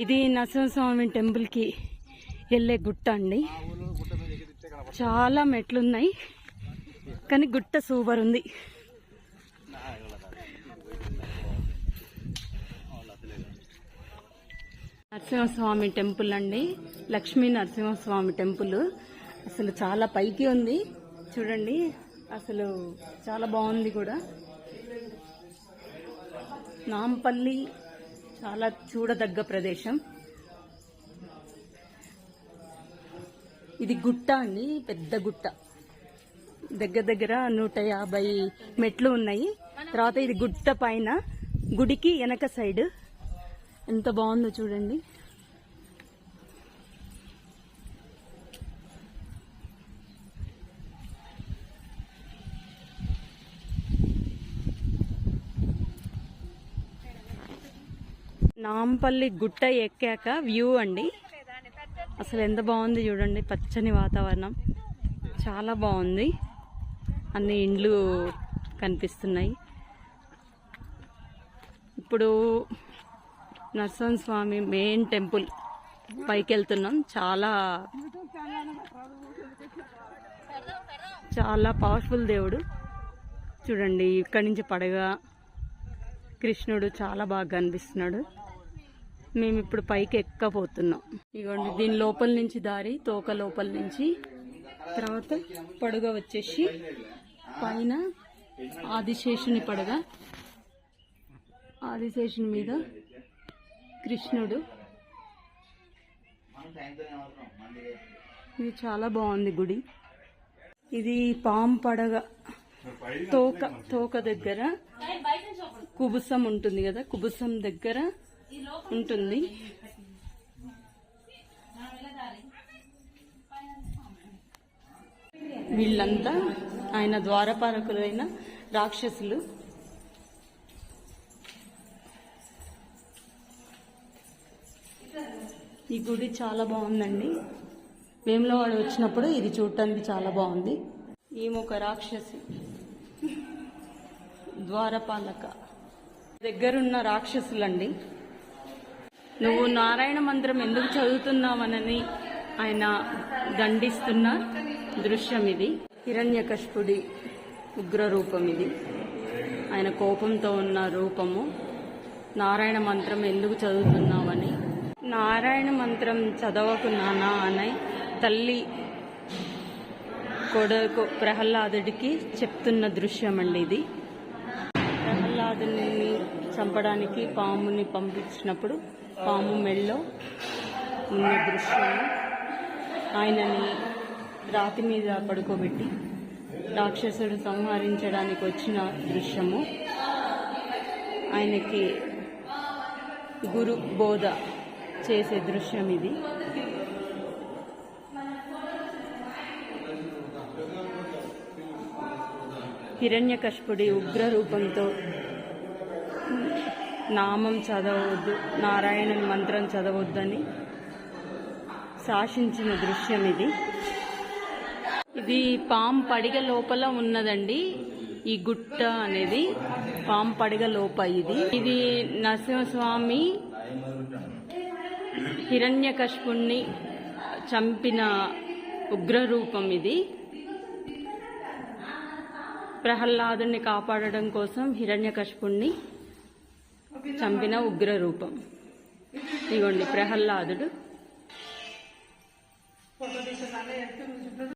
ఇది నరసింహస్వామి టెంపుల్కి వెళ్ళే గుట్ట అండి. చాలా మెట్లున్నాయి కానీ గుట్ట సూపర్ ఉంది. నరసింహస్వామి టెంపుల్ అండి లక్ష్మీ నరసింహస్వామి టెంపుల్ అసలు చాలా పైకి ఉంది చూడండి అసలు చాలా బాగుంది కూడా. నాంపల్లి చాలా చూడదగ్గ ప్రదేశం. ఇది గుట్ట అండి పెద్ద గుట్ట. దగ్గర దగ్గర నూట యాభై మెట్లు ఉన్నాయి. తర్వాత ఇది గుట్ట పైన గుడికి వెనక సైడ్. ఎంత బాగుందో చూడండి. నాంపల్లి గుట్ట ఎక్కాక వ్యూ అండి. అసలు ఎంత బాగుంది చూడండి పచ్చని వాతావరణం. చాలా బాగుంది. అన్ని ఇండ్లు కనిపిస్తున్నాయి. ఇప్పుడు నరసింహ స్వామి మెయిన్ టెంపుల్ పైకి వెళ్తున్నాం చాలా చాలా పవర్ఫుల్ దేవుడు. చూడండి ఇక్కడి నుంచి పడగ. కృష్ణుడు చాలా బాగా కనిపిస్తున్నాడు. మేము ఇప్పుడు పైకి ఎక్కపోతున్నాం. ఇగోండి దీని లోపల నుంచి దారి తోక లోపల నుంచి. తర్వాత పడుగ వచ్చేసి పైన ఆదిశేషుని పడగ. ఆదిశేషుని మీద కృష్ణుడు. ఇది చాలా బాగుంది గుడి. ఇది పాము పడగ. తోక తోక దగ్గర కుబుసం ఉంటుంది కదా కుబుసం దగ్గర ఉంటుంది. వీళ్ళంతా ఆయన ద్వారపాలకులైన రాక్షసులు. ఈ గుడి చాలా బాగుందండి. వేములవాడు వచ్చినప్పుడు ఇది చూడటానికి చాలా బాగుంది. ఈమె ఒక రాక్షసి. ద్వారపాలక. దగ్గరున్న రాక్షసులండి. నువ్వు నారాయణ మంత్రం ఎందుకు చదువుతున్నావనని ఆయన దండిస్తున్న దృశ్యం ఇది. హిరణ్యకష్పుడి ఉగ్ర రూపం ఇది. ఆయన కోపంతో ఉన్న రూపము నారాయణ మంత్రం ఎందుకు చదువుతున్నావని. నారాయణ మంత్రం చదవకు నానా అని తల్లి కొడ ప్రహ్లాదుడికి చెప్తున్న దృశ్యం అండి ఇది. చంపడానికి పాముని పంపించినప్పుడు పాము మెల్లో ఉన్న దృశ్యం ఆయనని రాతి మీద పడుకోబెట్టి రాక్షసుడు సంహరించడానికి వచ్చిన దృశ్యము. ఆయనకి గురు బోధ చేసే దృశ్యం ఇది. హిరణ్యకష్పుడి ఉగ్ర రూపంతో నామం చదవద్దు నారాయణుని మంత్రం చదవద్దని శాసించిన దృశ్యం ఇది. ఇది పాం పడిగ లోపల ఉన్నదండి. ఈ గుట్ట అనేది పాం పడిగ లోప ఇది. ఇది నరసింహస్వామి హిరణ్యకశిపుణ్ణి చంపిన ఉగ్ర రూపం ఇది. ప్రహ్లాదుని కాపాడడం కోసం హిరణ్యకశిపుణ్ణి చంపిన ఉగ్ర రూపం. ఇగోండి ప్రహ్లాదుడు.